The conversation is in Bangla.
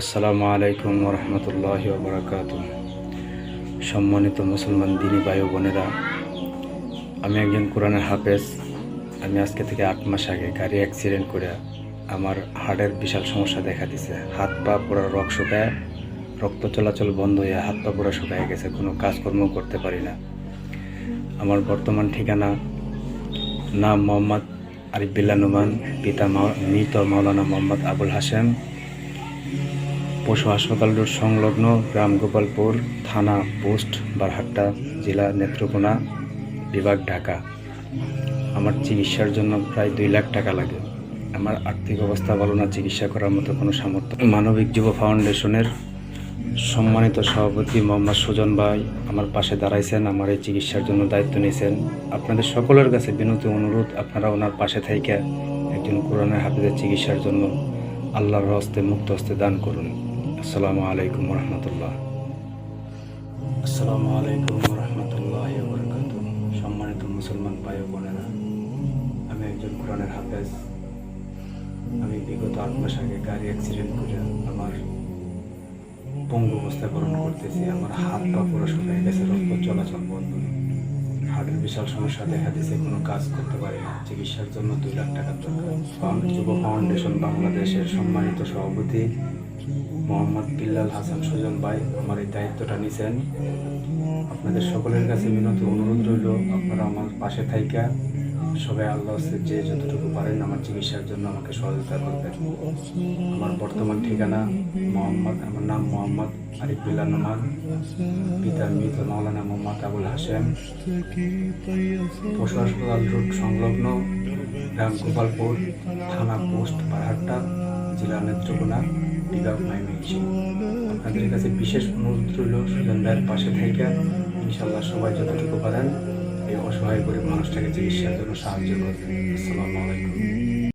আসসালামু আলাইকুম রহমতুল্লাহ বরকাত সম্মানিত মুসলমান দিনী ভাই বোনেরা, আমি একজন কোরআনের হাফেজ। আমি আজকে থেকে আট মাস আগে গাড়ি অ্যাক্সিডেন্ট করে আমার হার্টের বিশাল সমস্যা দেখা দিছে। হাত পা পুরো রক শুকায়, রক্ত চলাচল বন্ধ হয়ে হাত পা পুরো শুকায় গেছে, কোনো কাজকর্ম করতে পারি না। আমার বর্তমান ঠিকানা নাম মোহাম্মদ আরিফ বিল্লা নুমান, পিতা মৃত মাওলানা মোহাম্মদ আবুল হাসেম পশু হাসপাতাল রোড সংলগ্ন গ্রাম গোপালপুর থানা পোস্ট, বারহাট্টা জেলা নেত্রকোনা বিভাগ, ঢাকা। আমার চিকিৎসার জন্য প্রায় দুই লাখ টাকা লাগে। আমার আর্থিক অবস্থা ভালো না, চিকিৎসা করার মতো কোনো সামর্থ্য মানবিক যুব ফাউন্ডেশনের সম্মানিত সভাপতি মোহাম্মদ সুজন ভাই আমার পাশে দাঁড়াইছেন, আমার এই চিকিৎসার জন্য দায়িত্ব নিয়েছেন। আপনাদের সকলের কাছে বিনতি, অনুরোধ, আপনারা ওনার পাশে থেকে একজন কোরআনের হাফিজের চিকিৎসার জন্য আল্লাহর হস্তে মুক্ত হস্তে দান করুন। আসসালামু আলাইকুম রহমতুল্লাহ আসসালামু আলাইকুম রহমতুল্লাহ বরকাত সম্মানিত মুসলমান ভাই বোনেরা, আমি একজন কোরআনের হাফেজ। আমি বিগত আট মাস আগে গাড়ি অ্যাক্সিডেন্ট করে আমার পঙ্গু অবস্থা গ্রহণ করতেছি। আমার হাত পা পুরো শুকিয়ে গেছে, রক্ত চলাচল বন্ধ। হার্টের বিশাল সমস্যা দেখা দিয়েছে, কোনো কাজ করতে পারে না, চিকিৎসার জন্য দুই লাখ টাকার দরকার। যুব ফাউন্ডেশন, বাংলাদেশের সম্মানিত সভাপতি মোহাম্মদ বিল্লাল হাসান সুজন ভাই, আমার এই দায়িত্বটা নিছেন। আপনাদের সকলের কাছে বিনতি, অনুরোধ রইল, আপনারা আমার পাশে থাইকা। সবাই আল্লাহ যে যতটুকু পারেন আমার চিকিৎসার জন্য আমাকে সহযোগিতা করবেন। আমার বর্তমান ঠিকানা মোহাম্মদ, আমার নাম মোহাম্মদ আরিফ বিল্লা নোমান। পিতা মৃত মাওলানা মোহাম্মদ আবুল হাসেম পশু হাসপাতাল রোড সংলগ্ন গ্রাম গোপালপুর, থানা পোস্ট বারহাট্টা জেলা নেত্রকোনা বিভাগ মাইমিংসি আপনাদের কাছে বিশেষ অনুরোধ রইল, সুজন পাশে থেকে ইনশাল্লাহ সবাই যতটুকু পারেন এই অসহায় গরিব মানুষটাকে চিকিৎসার জন্য সাহায্য করবেন। আসসালামু আলাইকুম।